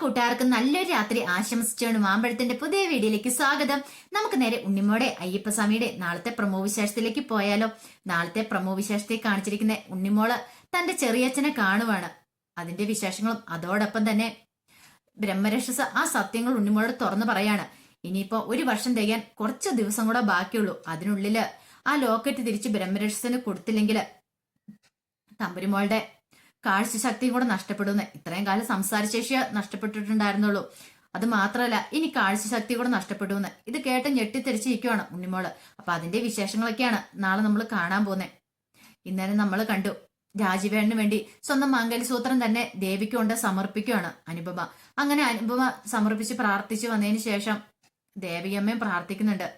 കൂട്ടുകാർക്ക് നല്ലൊരു രാത്രി ആശംസിച്ചാണ് മാമ്പഴത്തിന്റെ പുതിയ വീഡിയോയിലേക്ക് സ്വാഗതം. നമുക്ക് നേരെ ഉണ്ണിമോടെ അയ്യപ്പസ്വാമിയുടെ നാളത്തെ പ്രമോ വിശേഷത്തിലേക്ക് പോയാലോ. നാളത്തെ പ്രമോ വിശേഷത്തെ കാണിച്ചിരിക്കുന്ന ഉണ്ണിമോൾ തന്റെ ചെറിയച്ഛനെ കാണുവാണ്. അതിന്റെ വിശേഷങ്ങളും അതോടൊപ്പം തന്നെ ബ്രഹ്മരക്ഷസ ആ സത്യങ്ങൾ ഉണ്ണിമോളോട് തുറന്നു പറയാണ്. ഇനിയിപ്പോ ഒരു വർഷം തികയാൻ കുറച്ച് ദിവസം കൂടെ ബാക്കിയുള്ളൂ. അതിനുള്ളിൽ ആ ലോക്കറ്റ് തിരിച്ച് ബ്രഹ്മരക്ഷസിന് കൊടുത്തില്ലെങ്കിൽ തമ്പുരിമോളുടെ കാഴ്ചശക്തിയും കൂടെ നഷ്ടപ്പെടുമെന്ന് ഇത്രയും കാലം സംസാരശേഷി നഷ്ടപ്പെട്ടിട്ടുണ്ടായിരുന്നുള്ളൂ. അത് മാത്രമല്ല ഇനി കാഴ്ചശക്തി കൂടെ നഷ്ടപ്പെടുമെന്ന് ഇത് കേട്ട് ഞെട്ടിത്തെറിച്ചിരിക്കുവാണ് ഉണ്ണിമോൾ. അപ്പൊ അതിന്റെ വിശേഷങ്ങളൊക്കെയാണ് നാളെ നമ്മൾ കാണാൻ പോകുന്നത് ഇന്നലെ നമ്മൾ കണ്ടു രാജീവേണിന് വേണ്ടി സ്വന്തം മംഗലസൂത്രം തന്നെ ദേവിക്ക് കൊണ്ട് സമർപ്പിക്കുകയാണ് അനുപമ. അങ്ങനെ അനുപമ സമർപ്പിച്ച് പ്രാർത്ഥിച്ചു വന്നതിന് ശേഷം ദേവിയമ്മയും പ്രാർത്ഥിക്കുന്നുണ്ട്.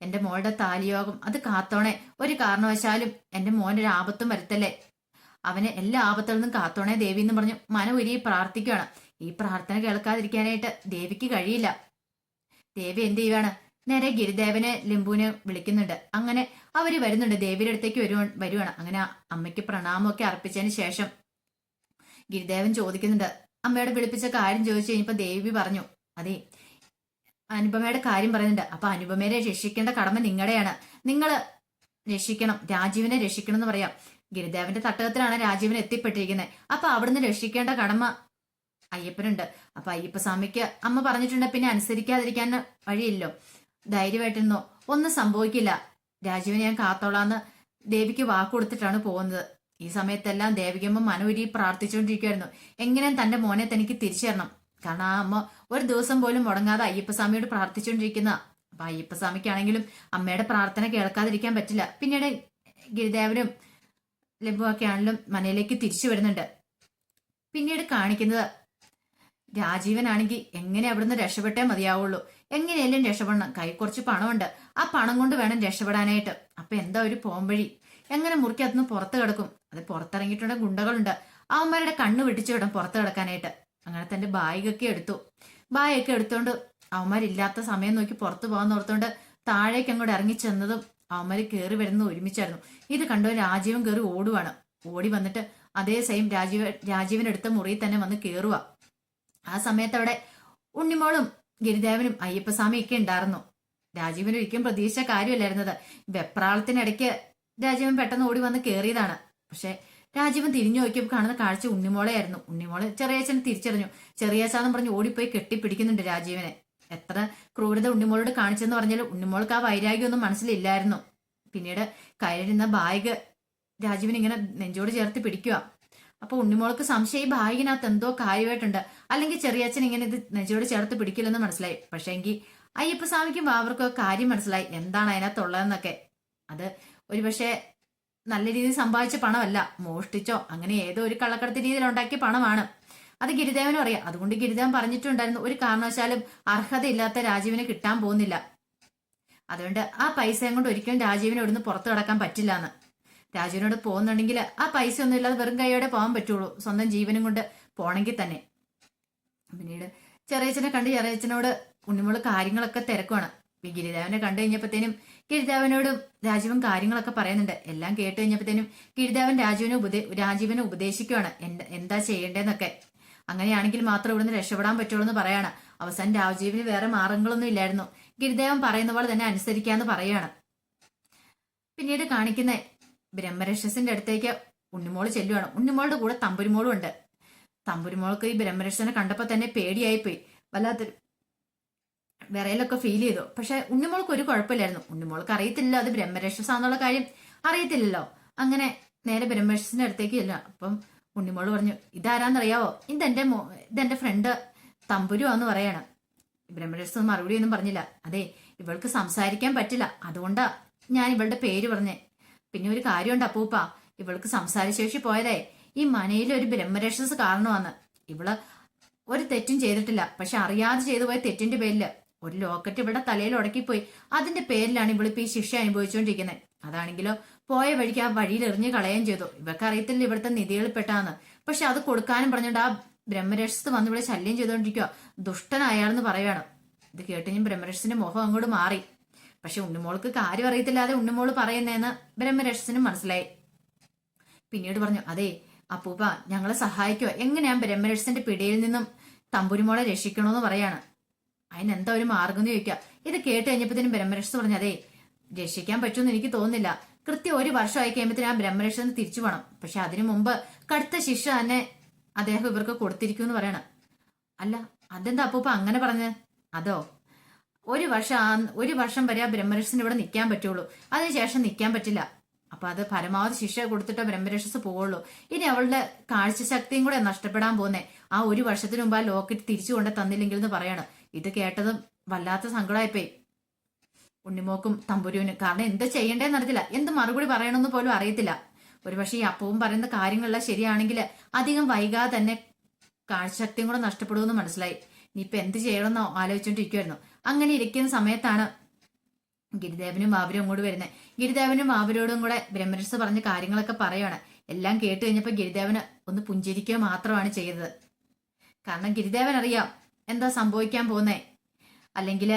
എന്റെ മോളുടെ താലിയോഗം അത് കാത്തോണേ. ഒരു കാരണവശാലും എന്റെ മോനൊരു ആപത്തും വരുത്തല്ലേ? അവനെ എല്ലാ ആപത്തിൽ നിന്നും കാത്തോണേ ദേവി എന്ന് പറഞ്ഞു മനമുരി പ്രാർത്ഥിക്കുകയാണ്. ഈ പ്രാർത്ഥന കേൾക്കാതിരിക്കാനായിട്ട് ദേവിക്ക് കഴിയില്ല. ദേവി എന്ത് ചെയ്യുവാണ്? നേരെ ഗിരിദേവനെ ലിംബുവിനെ വിളിക്കുന്നുണ്ട്. അങ്ങനെ അവർ വരുന്നുണ്ട്. ദേവിയുടെ അടുത്തേക്ക് വരുവ വരുവാണ്. അങ്ങനെ അമ്മയ്ക്ക് പ്രണാമമൊക്കെ അർപ്പിച്ചതിന് ശേഷം ഗിരിദേവൻ ചോദിക്കുന്നുണ്ട്. അമ്മയോട് വിളിപ്പിച്ച കാര്യം ചോദിച്ചു കഴിഞ്ഞപ്പോ ദേവി പറഞ്ഞു അതെ അനുപമയുടെ കാര്യം പറയുന്നുണ്ട്. അപ്പൊ അനുപമയെ രക്ഷിക്കേണ്ട കടമ നിങ്ങളുടെയാണ്. നിങ്ങൾ രക്ഷിക്കണം. രാജീവിനെ രക്ഷിക്കണം എന്ന് പറയാം. ഗിരിദേവന്റെ തട്ടകത്തിലാണ് രാജീവൻ എത്തിപ്പെട്ടിരിക്കുന്നത് അപ്പൊ അവിടുന്ന് രക്ഷിക്കേണ്ട കടമ അയ്യപ്പനുണ്ട്. അപ്പൊ അയ്യപ്പസ്വാമിക്ക് അമ്മ പറഞ്ഞിട്ടുണ്ട് പിന്നെ അനുസരിക്കാതിരിക്കാൻ വഴിയില്ലോ. ധൈര്യമായിട്ടിരുന്നോ. ഒന്നും സംഭവിക്കില്ല. രാജീവിനെ ഞാൻ കാത്തോളാന്ന് ദേവിക്ക് വാക്ക് കൊടുത്തിട്ടാണ് പോകുന്നത്. ഈ സമയത്തെല്ലാം ദേവികമ്മ മനോരി പ്രാർത്ഥിച്ചുകൊണ്ടിരിക്കുമായിരുന്നു എങ്ങനെയും തന്റെ മോനെ തനിക്ക് തിരിച്ചു കാരണം ആ അമ്മ ഒരു ദിവസം പോലും മുടങ്ങാതെ അയ്യപ്പസ്വാമിയോട് പ്രാർത്ഥിച്ചുകൊണ്ടിരിക്കുന്ന അപ്പൊ അയ്യപ്പസ്വാമിക്കാണെങ്കിലും അമ്മയുടെ പ്രാർത്ഥന കേൾക്കാതിരിക്കാൻ പറ്റില്ല. പിന്നീട് ഗിരിദേവനും ലഭുവൊക്കെ ആണെങ്കിലും മനയിലേക്ക് തിരിച്ചു വരുന്നുണ്ട്. പിന്നീട് കാണിക്കുന്നത് രാജീവനാണെങ്കിൽ എങ്ങനെ അവിടുന്ന് രക്ഷപ്പെട്ടേ മതിയാവുള്ളൂ. എങ്ങനെയല്ലേ രക്ഷപ്പെടണം. കൈ കുറച്ച് പണമുണ്ട്. ആ പണം കൊണ്ട് വേണം രക്ഷപ്പെടാനായിട്ട്. അപ്പൊ എന്താ ഒരു പോംവഴി? എങ്ങനെ മുറുക്കി അതൊന്ന് പുറത്ത് കിടക്കും? അത് പുറത്തിറങ്ങിയിട്ടുണ്ടെങ്കിൽ ഗുണ്ടകളുണ്ട്. അവന്മാരുടെ കണ്ണ് വെട്ടിച്ചു വിടാം പുറത്ത് കിടക്കാനായിട്ട്. അങ്ങനെ തന്റെ ബാഗൊക്കെ എടുത്തു. ബാഗൊക്കെ എടുത്തോണ്ട് അവന്മാരില്ലാത്ത സമയം നോക്കി പുറത്ത് പോകാൻ ഓർത്തോണ്ട് താഴേക്ക് അങ്ങോട്ട് ഇറങ്ങി ചെന്നതും അവന്മാര് കയറി വരുന്നത് ഒരുമിച്ചായിരുന്നു. ഇത് കണ്ടോ? രാജീവൻ കയറി ഓടുവാണ്. ഓടി വന്നിട്ട് അതേ സെയിം രാജീവ രാജീവൻ എടുത്ത മുറിയിൽ തന്നെ വന്ന് കയറുക ആ സമയത്ത് അവിടെ ഉണ്ണിമോളും ഗിരിദേവനും അയ്യപ്പസ്വാമി ഒക്കെ ഉണ്ടായിരുന്നു. രാജീവൻ ഒരിക്കലും പ്രതീക്ഷിച്ച കാര്യമല്ലായിരുന്നത്. വെപ്രാളത്തിനിടയ്ക്ക് രാജീവൻ പെട്ടെന്ന് ഓടി വന്ന് കയറിയതാണ് പക്ഷെ രാജീവൻ തിരിഞ്ഞു നോക്കിയപ്പോൾ കാണുന്ന കാഴ്ച ഉണ്ണിമോളെയായിരുന്നു. ഉണ്ണിമോൾ ചെറിയച്ഛനെ തിരിച്ചറിഞ്ഞു. ചെറിയച്ഛാന്ന് പറഞ്ഞ് ഓടിപ്പോയി കെട്ടിപ്പിടിക്കുന്നുണ്ട് രാജീവനെ. എത്ര ക്രൂരത ഉണ്ണിമോളോട് കാണിച്ചെന്ന് പറഞ്ഞാലും ഉണ്ണിമോൾക്ക് ആ വൈരാഗ്യമൊന്നും മനസ്സിലില്ലായിരുന്നു. പിന്നീട് കയ്യിലിരുന്ന ബാഗ് രാജീവിന് ഇങ്ങനെ നെഞ്ചോട് ചേർത്ത് പിടിക്കുക. അപ്പൊ ഉണ്ണിമോൾക്ക് സംശയം ഈ എന്തോ കാര്യമായിട്ടുണ്ട്. അല്ലെങ്കിൽ ചെറിയച്ഛൻ ഇങ്ങനെ ഇത് നെഞ്ചോട് ചേർത്ത് പിടിക്കില്ലെന്ന് മനസ്സിലായി. പക്ഷേ എങ്കിൽ അയ്യപ്പസ്വാമിക്കും ബാബർക്കും കാര്യം മനസ്സിലായി. എന്താണ് അതിനകത്തുള്ളതെന്നൊക്കെ. അത് ഒരുപക്ഷെ നല്ല രീതിയിൽ സമ്പാദിച്ച പണമല്ല. മോഷ്ടിച്ചോ അങ്ങനെ ഏതോ ഒരു കള്ളക്കടത്ത് രീതിയിൽ ഉണ്ടാക്കിയ പണമാണ്. അത് ഗിരിദേവനും അറിയാം. അതുകൊണ്ട് ഗിരിദേവൻ പറഞ്ഞിട്ടുണ്ടായിരുന്നു ഒരു കാരണവശാലും അർഹതയില്ലാത്ത രാജീവിന് കിട്ടാൻ പോകുന്നില്ല. അതുകൊണ്ട് ആ പൈസയും കൊണ്ട് ഒരിക്കലും രാജീവിനെ ഇവിടുന്ന് പുറത്തു കിടക്കാൻ പറ്റില്ല എന്ന് രാജീവിനോട് പോകുന്നുണ്ടെങ്കിൽ ആ പൈസ ഒന്നും ഇല്ലാതെ വെറും കൈയോടെ പോകാൻ പറ്റുള്ളൂ സ്വന്തം ജീവനും കൊണ്ട് പോണെങ്കിൽ തന്നെ. പിന്നീട് ചെറിയച്ഛനെ കണ്ട് ചെറിയച്ഛനോട് ഉണ്ണിമോൾ കാര്യങ്ങളൊക്കെ തിരക്കുവാണ്. ഗിരിദേവനെ കണ്ടു കഴിഞ്ഞപ്പോഴത്തേനും ഗിരിദേവനോടും രാജീവൻ കാര്യങ്ങളൊക്കെ പറയുന്നുണ്ട്. എല്ലാം കേട്ട് കഴിഞ്ഞപ്പോഴത്തേനും ഗിരിദേവൻ രാജുവിനെ ഉപദേ രാജീവനെ ഉപദേശിക്കുവാണ്. എന്താ ചെയ്യേണ്ടതെന്നൊക്കെ. അങ്ങനെയാണെങ്കിൽ മാത്രം ഇവിടുന്ന് രക്ഷപ്പെടാൻ പറ്റുള്ളൂ എന്ന് പറയാണ്. അവസാനം രാജീവിന് വേറെ മാർഗങ്ങളൊന്നും ഇല്ലായിരുന്നു. ഗിരിദേവൻ പറയുന്ന പോലെ തന്നെ അനുസരിക്കാന്ന് പറയാണ്. പിന്നീട് കാണിക്കുന്ന ബ്രഹ്മരക്ഷസിന്റെ അടുത്തേക്ക് ഉണ്ണിമോൾ ചെല്ലുവാണ്. ഉണ്ണിമോളുടെ കൂടെ തമ്പുരിമോളും ഉണ്ട്. തമ്പുരിമോൾക്ക് ഈ ബ്രഹ്മരക്ഷനെ കണ്ടപ്പോ തന്നെ പേടിയായിപ്പോയി. വല്ലാത്തൊരു വിറയിലൊക്കെ ഫീൽ ചെയ്തു. പക്ഷെ ഉണ്ണിമോൾക്ക് ഒരു കുഴപ്പമില്ലായിരുന്നു. ഉണ്ണിമോൾക്ക് അറിയത്തില്ല അത് ബ്രഹ്മരക്ഷസാന്നുള്ള കാര്യം. അറിയത്തില്ലല്ലോ. അങ്ങനെ നേരെ ബ്രഹ്മരക്ഷസിന്റെ അടുത്തേക്ക് ചെല്ലുക അപ്പം ഉണ്ണിമോൾ പറഞ്ഞു ഇതാരാന്നറിയാവോ? ഇതെന്റെ മോ ഇതെന്റെ ഫ്രണ്ട് തമ്പുരുവാന്ന് പറയാണ്. ബ്രഹ്മരസ് മറുപടി ഒന്നും പറഞ്ഞില്ല. അതെ ഇവൾക്ക് സംസാരിക്കാൻ പറ്റില്ല. അതുകൊണ്ടാ ഞാൻ ഇവളുടെ പേര് പറഞ്ഞേ. പിന്നെ ഒരു കാര്യമുണ്ട് അപ്പൂപ്പ. ഇവൾക്ക് സംസാരശേഷി പോയതേ ഈ മനയിൽ ഒരു ബ്രഹ്മരക്ഷസ് കാരണമാണ് ഇവൾ ഒരു തെറ്റും ചെയ്തിട്ടില്ല. പക്ഷെ അറിയാതെ ചെയ്തു പോയ തെറ്റിന്റെ പേരിൽ. ഒരു ലോക്കറ്റ് ഇവളുടെ തലയിൽ ഉടക്കിപ്പോയി. അതിന്റെ പേരിലാണ് ഇവളിപ്പോ ഈ ശിക്ഷ അനുഭവിച്ചുകൊണ്ടിരിക്കുന്നത് അതാണെങ്കിലോ പോയ വഴിക്ക് ആ വഴിയിൽ എറിഞ്ഞു കളയുകയും ചെയ്തു. ഇവർക്ക് അറിയത്തില്ല ഇവിടുത്തെ നിധികളിൽപ്പെട്ടാന്ന് പക്ഷെ അത് കൊടുക്കാനും പറഞ്ഞുകൊണ്ട് ആ ബ്രഹ്മരക്ഷസ് വന്ന് ഇവിടെ ശല്യം ചെയ്തുകൊണ്ടിരിക്കുക ദുഷ്ടനായാളെന്ന് പറയണം ഇത് കേട്ട് ഞാൻ ബ്രഹ്മരക്ഷസിന്റെ മുഖം അങ്ങോട്ട് മാറി. പക്ഷെ ഉണ്ണിമോൾക്ക് കാര്യം അറിയത്തില്ലാതെ ഉണ്ണിമോൾ പറയുന്നതെന്ന് ബ്രഹ്മരക്ഷസിനും മനസ്സിലായി. പിന്നീട് പറഞ്ഞു അതെ അപ്പൂപ്പ ഞങ്ങളെ സഹായിക്കുക എങ്ങനെയാ ബ്രഹ്മരക്ഷസിന്റെ പിടിയിൽ നിന്നും തമ്പുരിമോളെ രക്ഷിക്കണോന്ന് പറയാണ്. അതിനെന്താ ഒരു മാർഗം എന്ന് ചോദിക്കുക ഇത് കേട്ട് കഴിഞ്ഞപ്പോഴത്തേനും ബ്രഹ്മരക്ഷസ് പറഞ്ഞു അതെ രക്ഷിക്കാൻ പറ്റുമെന്ന് എനിക്ക് തോന്നുന്നില്ല. കൃത്യം ഒരു വർഷമായി കഴിയുമ്പോഴത്തേനും ആ ബ്രഹ്മരക്ഷന് തിരിച്ചു പോകണം പക്ഷെ അതിനു മുമ്പ് കടുത്ത ശിക്ഷ തന്നെ അദ്ദേഹം ഇവർക്ക് കൊടുത്തിരിക്കും എന്ന് പറയണം. അല്ല അതെന്താ അപ്പൂപ്പ അങ്ങനെ പറഞ്ഞ്? അതോ? ഒരു വർഷം ഒരു വർഷം വരെ ആ ബ്രഹ്മരക്ഷസിന് ഇവിടെ നിൽക്കാൻ പറ്റുള്ളൂ. അതിനുശേഷം നിൽക്കാൻ പറ്റില്ല. അപ്പൊ അത് പരമാവധി ശിക്ഷ കൊടുത്തിട്ട് ബ്രഹ്മരക്ഷസ് പോവുള്ളൂ. ഇനി അവളുടെ കാഴ്ചശക്തിയും കൂടെ നഷ്ടപ്പെടാൻ പോകുന്നേ. ആ ഒരു വർഷത്തിന് മുമ്പ് ആ ലോക്കറ്റ് തിരിച്ചു കൊണ്ട് തന്നില്ലെങ്കിൽ എന്ന് പറയണം. ഇത് കേട്ടതും വല്ലാത്ത സങ്കടമായിപ്പോയി. ഉണ്ണിമോക്കും തമ്പുരുവിനും. കാരണം എന്താ ചെയ്യണ്ടേന്ന് അറിയത്തില്ല. എന്ത് മറുപടി പറയണമെന്ന് പോലും അറിയത്തില്ല. ഒരുപക്ഷെ ഈ അപ്പവും പറയുന്ന കാര്യങ്ങളെല്ലാം ശരിയാണെങ്കിൽ അധികം വൈകാതെ തന്നെ കാഴ്ചശക്തിയും കൂടെ നഷ്ടപ്പെടുമെന്ന് മനസ്സിലായി. ഇനിയിപ്പൊ എന്ത് ചെയ്യണമെന്നോ ആലോചിച്ചോണ്ടിരിക്കുവായിരുന്നു. അങ്ങനെ ഇരിക്കുന്ന സമയത്താണ് ഗിരിദേവനും ബാബരും അങ്ങോട്ട് വരുന്നത് ഗിരിദേവനും ബാബരോടും കൂടെ ബ്രഹ്മരസ് പറഞ്ഞ കാര്യങ്ങളൊക്കെ പറയുകയാണ് എല്ലാം കേട്ട് കഴിഞ്ഞപ്പോൾ ഗിരിദേവന് ഒന്ന് പുഞ്ചിരിക്കുക മാത്രമാണ് ചെയ്തത്. കാരണം ഗിരിദേവൻ അറിയാം എന്താ സംഭവിക്കാൻ പോകുന്നേ. അല്ലെങ്കിൽ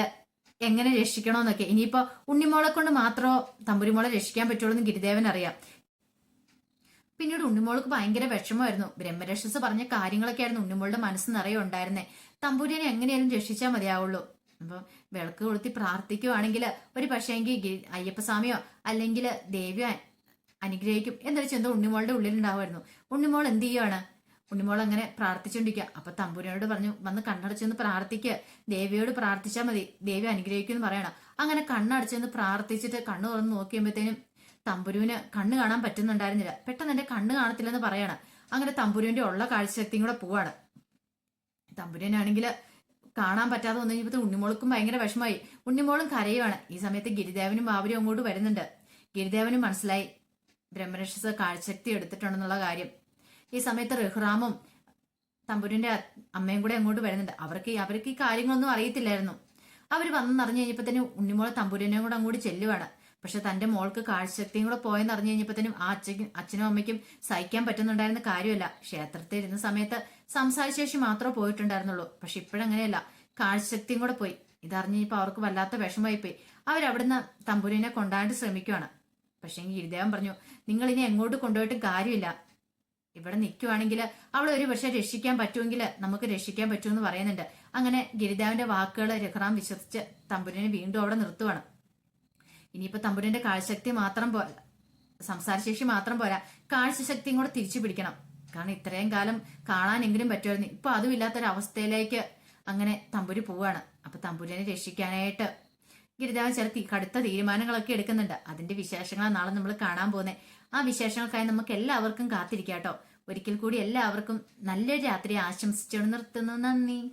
എങ്ങനെ രക്ഷിക്കണമെന്നൊക്കെ ഇനിയിപ്പോ ഉണ്ണിമോളെ കൊണ്ട് മാത്രമോ തമ്പുരിമോളെ രക്ഷിക്കാൻ പറ്റുള്ളൂ എന്ന് ഗിരിദേവൻ അറിയാം. പിന്നീട് ഉണ്ണിമോൾക്ക് ഭയങ്കര വിഷമമായിരുന്നു. ബ്രഹ്മരക്ഷസ് പറഞ്ഞ കാര്യങ്ങളൊക്കെ ആയിരുന്നു ഉണ്ണിമോളുടെ മനസ്സ് നിറയെ ഉണ്ടായിരുന്നേ. തമ്പുരിനെ എങ്ങനെയാലും രക്ഷിച്ചാൽ മതിയാവുള്ളൂ. അപ്പം വിളക്ക് കൊളുത്തി പ്രാർത്ഥിക്കുവാണെങ്കിൽ ഒരു പക്ഷേങ്കിൽ അയ്യപ്പസ്വാമിയോ അല്ലെങ്കിൽ ദേവിയോ അനുഗ്രഹിക്കും എന്നൊരു ചിന്ത ഉണ്ണിമോളുടെ ഉള്ളിലുണ്ടാവുമായിരുന്നു. ഉണ്ണിമോൾ എന്ത് ചെയ്യുവാണ്? ഉണ്ണിമോൾ അങ്ങനെ പ്രാർത്ഥിച്ചുകൊണ്ടിരിക്കുക അപ്പൊ തമ്പുരനോട് പറഞ്ഞു വന്ന് കണ്ണടച്ചെന്ന് പ്രാർത്ഥിക്കുക ദേവിയോട് പ്രാർത്ഥിച്ചാൽ മതി. ദേവി അനുഗ്രഹിക്കുമെന്ന് പറയണം. അങ്ങനെ കണ്ണടച്ചെന്ന് പ്രാർത്ഥിച്ചിട്ട് കണ്ണു തുറന്ന് നോക്കിയപ്പോഴത്തേനും തമ്പുരുവിന് കണ്ണ് കാണാൻ പറ്റുന്നുണ്ടായിരുന്നില്ല. പെട്ടെന്ന് എന്റെ കണ്ണ് കാണത്തില്ലെന്ന് പറയണം. അങ്ങനെ തമ്പുരുവിന്റെ ഉള്ള കാഴ്ചശക്തിയും കൂടെ പോവാണ്. തമ്പുരനാണെങ്കിൽ കാണാൻ പറ്റാതെ വന്നു കഴിഞ്ഞപ്പോൾ ഉണ്ണിമോൾക്കും ഭയങ്കര വിഷമായി ഉണ്ണിമോളും കരയുവാണ്. ഈ സമയത്ത് ഗിരിദേവനും ബാബരും അങ്ങോട്ട് വരുന്നുണ്ട്. ഗിരിദേവനും മനസ്സിലായി. ബ്രഹ്മരക്ഷസ് കാഴ്ചശക്തി എടുത്തിട്ടുണ്ടെന്നുള്ള കാര്യം. ഈ സമയത്ത് റഹ്റാമും തമ്പുരിന്റെ അമ്മയും കൂടെ അങ്ങോട്ട് വരുന്നുണ്ട്. അവർക്ക് ഈ- അവർക്ക് ഈ കാര്യങ്ങളൊന്നും അറിയത്തില്ലായിരുന്നു. അവർ വന്നെന്നറിഞ്ഞു കഴിഞ്ഞപ്പോഴത്തേനും ഉണ്ണിമോളെ തമ്പുരിനെയും കൂടെ അങ്ങോട്ട് ചെല്ലുവാണ്. പക്ഷെ തന്റെ മോൾക്ക് കാഴ്ചശക്തിയും കൂടെ പോയെന്ന് അറിഞ്ഞു കഴിഞ്ഞപ്പോഴത്തേനും ആ അച്ഛനും അച്ഛനും അമ്മയ്ക്കും സഹിക്കാൻ പറ്റുന്നുണ്ടായിരുന്ന കാര്യമല്ല. ക്ഷേത്രത്തിൽ ഇരുന്ന സമയത്ത് ശേഷം മാത്രമേ പോയിട്ടുണ്ടായിരുന്നുള്ളൂ. പക്ഷെ ഇപ്പോഴങ്ങനെയല്ല. കാഴ്ചശക്തിയും കൂടെ പോയി. ഇതറിഞ്ഞപ്പോൾ അവർക്ക് വല്ലാത്ത വിഷമമായി പോയി അവരവിടുന്ന് തമ്പുരിനെ കൊണ്ടാണ്ട് ശ്രമിക്കുവാണ്. പക്ഷെ ഗിരിദേവൻ പറഞ്ഞു നിങ്ങൾ ഇനി എങ്ങോട്ട് കൊണ്ടുപോയിട്ടും കാര്യമില്ല. ഇവിടെ നിൽക്കുവാണെങ്കിൽ അവളെ ഒരു പക്ഷെ രക്ഷിക്കാൻ പറ്റുമെങ്കിൽ നമുക്ക് രക്ഷിക്കാൻ പറ്റുമെന്ന് പറയുന്നുണ്ട്. അങ്ങനെ ഗിരിദാവിന്റെ വാക്കുകൾ രഘുറാം വിശ്വസിച്ച് തമ്പുരനെ വീണ്ടും അവിടെ നിർത്തുവാണ്. ഇനിയിപ്പോ തമ്പുരന്റെ കാഴ്ചശക്തി മാത്രം പോരാ സംസാരശേഷി മാത്രം പോരാ. കാഴ്ചശക്തിയും കൂടെ തിരിച്ചു പിടിക്കണം. കാരണം ഇത്രയും കാലം കാണാനെങ്കിലും പറ്റുമായിരുന്നു. ഇപ്പൊ അതും ഇല്ലാത്തൊരവസ്ഥയിലേക്ക് അങ്ങനെ തമ്പുരി പോവാണ്. അപ്പൊ തമ്പുരനെ രക്ഷിക്കാനായിട്ട് ഗിരിദേവൻ ചില തി- കടുത്ത തീരുമാനങ്ങളൊക്കെ എടുക്കുന്നുണ്ട്. അതിന്റെ വിശേഷങ്ങളാണ് നാളെ നമ്മൾ കാണാൻ പോകുന്നത് ആ വിശേഷങ്ങൾക്കായി നമുക്ക് എല്ലാവർക്കും കാത്തിരിക്കാട്ടോ. ഒരിക്കൽ കൂടി എല്ലാവർക്കും നല്ലൊരു രാത്രി ആശംസിച്ചു നിർത്തുന്നു. നന്ദി.